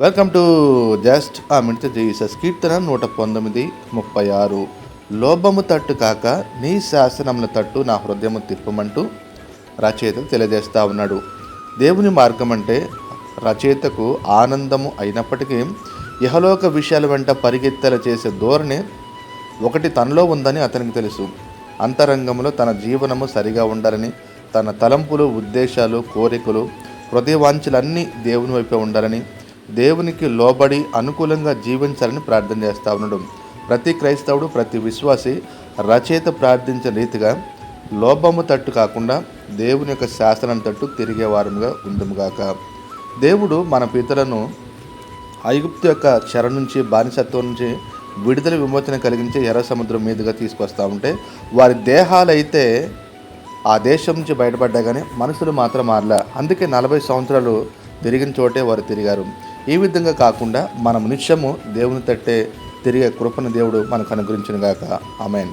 Welcome to just a minute Jesus కీర్తన నూట పంతొమ్మిది ముప్పై ఆరు. లోభము తట్టు కాక నీ శాసనముల తట్టు నా హృదయము తిప్పమంటూ రచయిత తెలియజేస్తా ఉన్నాడు. దేవుని మార్గం అంటే రచయితకు ఆనందము అయినప్పటికీ ఇహలోక విషయాల వెంట పరిగెత్తల చేసే ధోరణి ఒకటి తనలో ఉందని అతనికి తెలుసు. అంతరంగంలో తన జీవనము సరిగా ఉండాలని తన తలంపులు ఉద్దేశాలు కోరికలు హృదయవాంఛలన్నీ దేవుని వైపే ఉండాలని దేవునికి లోబడి అనుకూలంగా జీవించాలని ప్రార్థన చేస్తా ఉండడం ప్రతి క్రైస్తవుడు ప్రతి విశ్వాసి రచయిత ప్రార్థించిన రీతిగా లోభము తట్టు కాకుండా దేవుని యొక్క శాసనం తట్టు తిరిగేవారుగా ఉండుముగాక. దేవుడు మన పితలను ఐగుప్తు యొక్క చెర నుంచి బానిసత్వం నుంచి విడుదల విమోచన కలిగించే ఎర్ర సముద్రం మీదుగా తీసుకొస్తా ఉంటే వారి దేహాలైతే ఆ దేశం నుంచి బయటపడ్డా కానీ మనుషులు మాత్రం మారలే. అందుకే నలభై సంవత్సరాలు తిరిగిన చోటే వారు తిరిగారు. ఈ విధంగా కాకుండా మనం నిత్యము దేవుని తట్టే తిరిగే కృపను దేవుడు మనకు అనుగ్రహించిన గాక. ఆమెన్.